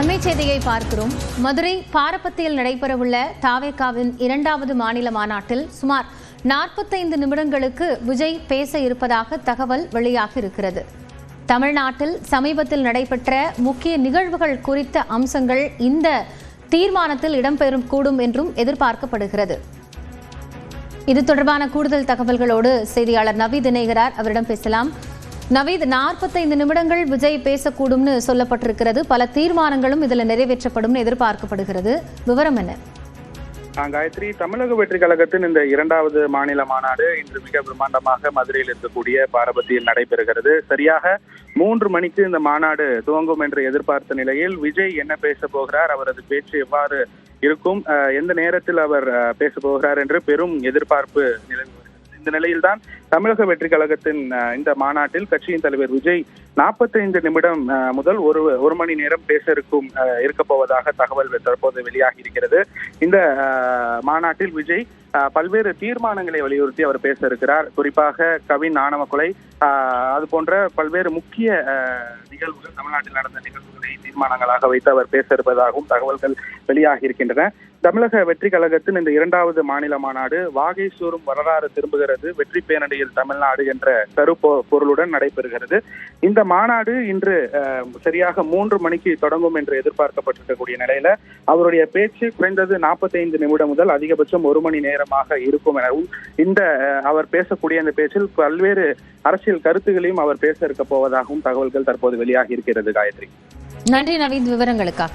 செய்தியை பார்க்கிறோம். மதுரை பாரப்பத்தியில் நடைபெறவுள்ள தாவேகாவின் இரண்டாவது மாநில மாநாட்டில் சுமார் நாற்பத்தைந்து நிமிடங்களுக்கு விஜய் பேச இருப்பதாக தகவல் வெளியாக இருக்கிறது. தமிழ்நாட்டில் சமீபத்தில் நடைபெற்ற முக்கிய நிகழ்வுகள் குறித்த அம்சங்கள் இந்த தீர்மானத்தில் இடம்பெறும் கூடும் என்றும் எதிர்பார்க்கப்படுகிறது. இது தொடர்பான கூடுதல் தகவல்களோடு செய்தியாளர் நவி தினேகரார் அவரிடம் பேசலாம். நவீத் நாற்பத்தைந்து நிமிடங்கள் விஜய் பேசக்கூடும்னு சொல்லப்பட்டிருக்கிறது. பல தீர்மானங்களும் இதில் நிறைவேற்றப்படும்னு எதிர்பார்க்கப்படுகிறது. விவரம் என்ன? காயத்ரி தமிழக வெற்றி கழகத்தின் இந்த இரண்டாவது மாநில மாநாடு இன்று மிக பிரம்மாண்டமாக மதுரையில் இருக்கக்கூடிய பாரபத்தியில் நடைபெறுகிறது. சரியாக மூன்று மணிக்கு இந்த மாநாடு துவங்கும் என்று எதிர்பார்த்த நிலையில் விஜய் என்ன பேச போகிறார் அவரது பேச்சு எவ்வாறு இருக்கும் எந்த நேரத்தில் அவர் பேச போகிறார் என்று பெரும் எதிர்பார்ப்பு நிலை இந்த நிலையில்தான் தமிழக வெற்றி கழகத்தின் இந்த மாநாட்டில் கட்சியின் தலைவர் விஜய் நாற்பத்தைந்து நிமிடம் முதல் ஒரு ஒரு மணி நேரம் பேச இருக்கும் இருக்க போவதாக தகவல் தற்போது வெளியாகி இருக்கிறது. இந்த மாநாட்டில் விஜய் பல்வேறு தீர்மானங்களை வலியுறுத்தி அவர் பேச இருக்கிறார் குறிப்பாக கவின் ஆணவ கொலை அது போன்ற பல்வேறு முக்கிய நிகழ்வுகள் தமிழ்நாட்டில் நடந்த நிகழ்வுகளை தீர்மானங்களாக வைத்து அவர் பேச இருப்பதாகவும் தகவல்கள் வெளியாகி இருக்கின்றன. தமிழக வெற்றி கழகத்தின் இந்த இரண்டாவது மாநில மாநாடு வாகை சூறும் வரலாறு திரும்புகிறது வெற்றி பேரணியில் தமிழ்நாடு என்ற கரு பொருளுடன் நடைபெறுகிறது. இந்த மாநாடு இன்று சரியாக மூன்று மணிக்கு தொடங்கும் என்று எதிர்பார்க்கப்பட்டிருக்கக்கூடிய நிலையில அவருடைய பேச்சு குறைந்தது நாற்பத்தைந்து நிமிடம் முதல் அதிகபட்சம் ஒரு மணி நேரமாக இருக்கும் எனவும் இந்த அவர் பேசக்கூடிய இந்த பேச்சில் பல்வேறு அரசியல் கருத்துகளையும் அவர் பேச இருக்க போவதாகவும் தகவல்கள் தற்போது வெளியாகி இருக்கிறது காயத்ரி. நன்றி நவீன் விவரங்களுக்காக.